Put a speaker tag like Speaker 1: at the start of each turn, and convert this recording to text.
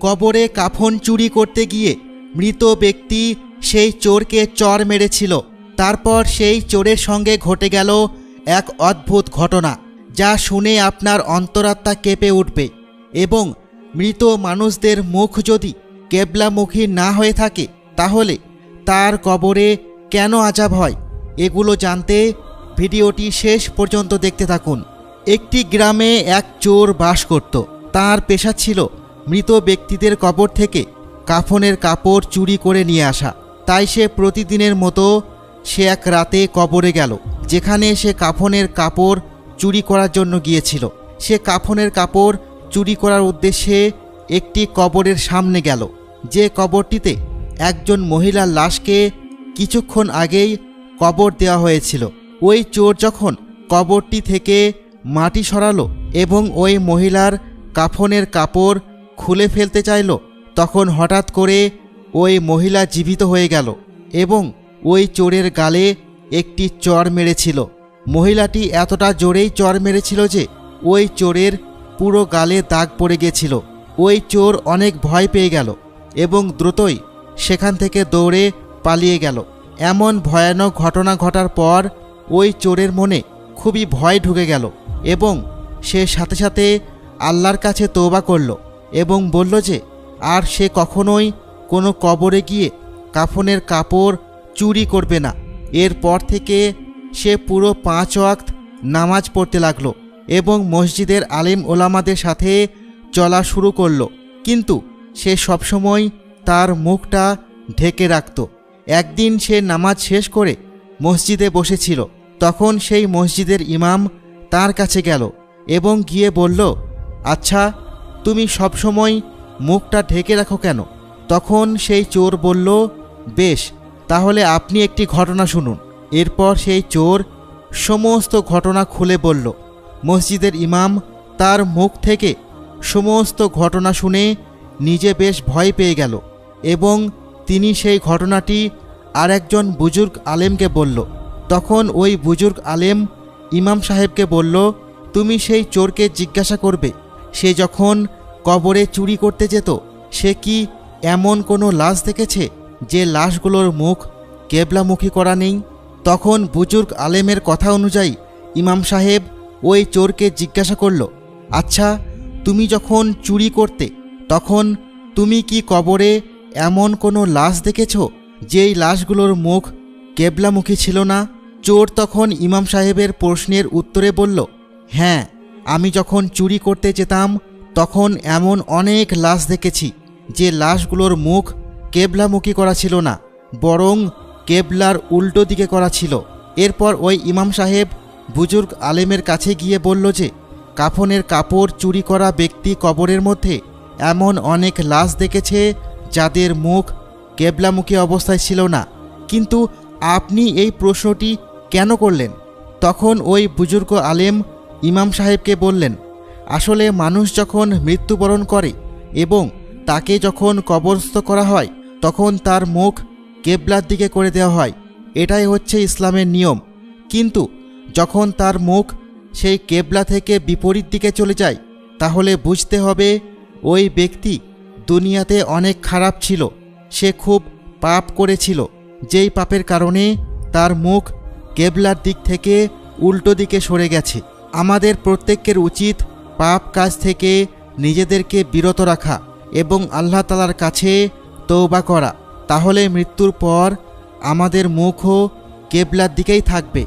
Speaker 1: কবরে কাফন চুরি করতে গিয়ে মৃত ব্যক্তি সেই চোরকে চর মেরেছিল। তারপর সেই চোরের সঙ্গে ঘটে গেল এক অদ্ভুত ঘটনা, যা শুনে আপনার অন্তরাত্মা কেঁপে উঠবে এবং মৃত মানুষদের মুখ যদি কেবলামুখী না হয়ে থাকে, তাহলে তার কবরে কেন আজাব হয়? এগুলো জানতে ভিডিওটি শেষ পর্যন্ত দেখতে থাকুন। একটি গ্রামে এক চোর বাস করত। তার পেশা ছিল মৃত ব্যক্তিদের কবর থেকে কাফনের কাপড় চুরি করে নিয়ে আসা। তাই সে প্রতিদিনের মতো সে এক রাতে কবরে গেল, যেখানে সে কাফনের কাপড় চুরি করার জন্য গিয়েছিল। সে কাফনের কাপড় চুরি করার উদ্দেশ্যে একটি কবরের সামনে গেল, যে কবরটিতে একজন মহিলার লাশকে কিছুক্ষণ আগেই কবর দেওয়া হয়েছিল। ওই চোর যখন কবরটি থেকে মাটি সরালো এবং ওই মহিলার কাফনের কাপড় খুলে ফেলতে চাইল, তখন হঠাৎ করে ওই মহিলা জীবিত হয়ে গেল এবং ওই চোরের গালে একটি চর মেরেছিল। মহিলাটি এতটা জোরেই চর মেরেছিল যে ওই চোরের পুরো গালে দাগ পড়ে গেছিল। ওই চোর অনেক ভয় পেয়ে গেল এবং দ্রুতই সেখান থেকে দৌড়ে পালিয়ে গেল। এমন ভয়ানক ঘটনা ঘটার পর ওই চোরের মনে খুবই ভয় ঢুকে গেল এবং সে সাথে সাথে আল্লাহর কাছে তৌবা করল। এবং বলল যে, আর সে কখনোই কোনো কবরে গিয়ে কাফনের কাপড় চুরি করবে না। এরপর থেকে সে পুরো পাঁচ ওয়াক্ত নামাজ পড়তে লাগল এবং মসজিদের আলিম ওলামাদের সাথে চলা শুরু করল। কিন্তু সে সবসময় তার মুখটা ঢেকে রাখত। একদিন সে নামাজ শেষ করে মসজিদে বসেছিল। তখন সেই মসজিদের ইমাম তার কাছে গেল এবং গিয়ে বলল আচ্ছা তুমি সবসময় মুখটা ঢেকে রাখো কেন? তখন সেই চোর বলল, বেশ, তাহলে আপনি একটি ঘটনা শুনুন। এরপর সেই চোর সমস্ত ঘটনা খুলে বলল। মসজিদের ইমাম তার মুখ থেকে সমস্ত ঘটনা শুনে নিজে বেশ ভয় পেয়ে গেল এবং তিনি সেই ঘটনাটি আর একজন বুজুর্গ আলেমকে বলল। তখন ওই বুজুর্গ আলেম ইমাম সাহেবকে বলল, তুমি সেই চোরকে জিজ্ঞাসা করবে। সে যখন কবরে চুরি করতে যেত, সে কি এমন কোনো লাশ দেখেছে যে লাশগুলোর মুখ কেবলামুখী করা নেই? তখন বুজুর্গ আলেমের কথা অনুযায়ী ইমাম সাহেব ওই চোরকে জিজ্ঞাসা করল আচ্ছা তুমি যখন চুরি করতে, তখন তুমি কি কবরে এমন কোনো লাশ দেখেছ যেই লাশগুলোর মুখ কেবলামুখী ছিল না? চোর তখন ইমাম সাহেবের প্রশ্নের উত্তরে বলল হ্যাঁ আমি যখন চুরি করতে যেতাম তখন এমন অনেক লাশ দেখেছি, যে লাশগুলোর মুখ কেবলামুখী করা ছিল না, বরং কেবলার উল্টো দিকে করা ছিল। এরপর ওই ইমাম সাহেব বুজুর্গ আলেমের কাছে গিয়ে বলল যে, কাফনের কাপড় চুরি করা ব্যক্তি কবরের মধ্যে এমন অনেক লাশ দেখেছে, যাদের মুখ কেবলামুখী অবস্থায় ছিল না। কিন্তু আপনি এই প্রশ্নটি কেন করলেন? তখন ওই বুজুর্গ আলেম ইমাম সাহেবকে বললেন আসলে মানুষ যখন মৃত্যুবরণ করে এবং তাকে যখন কবরস্থ করা হয়, তখন তার মুখ কেবলার দিকে করে দেওয়া হয়। এটাই হচ্ছে ইসলামের নিয়ম। কিন্তু যখন তার মুখ সেই কেবলা থেকে বিপরীত দিকে চলে যায়, তাহলে বুঝতে হবে ওই ব্যক্তি দুনিয়াতে অনেক খারাপ ছিল। সে খুব পাপ করেছিল। যেই পাপের কারণে তার মুখ কেবলার দিক থেকে উল্টো দিকে সরে গেছে। আমাদের প্রত্যেকের উচিত পাপ কাজ থেকে নিজেদেরকে বিরত রাখা এবং আল্লাহ তালার কাছে তৌবা করা। তাহলে মৃত্যুর পর আমাদের মুখও কেবলার দিকেই থাকবে।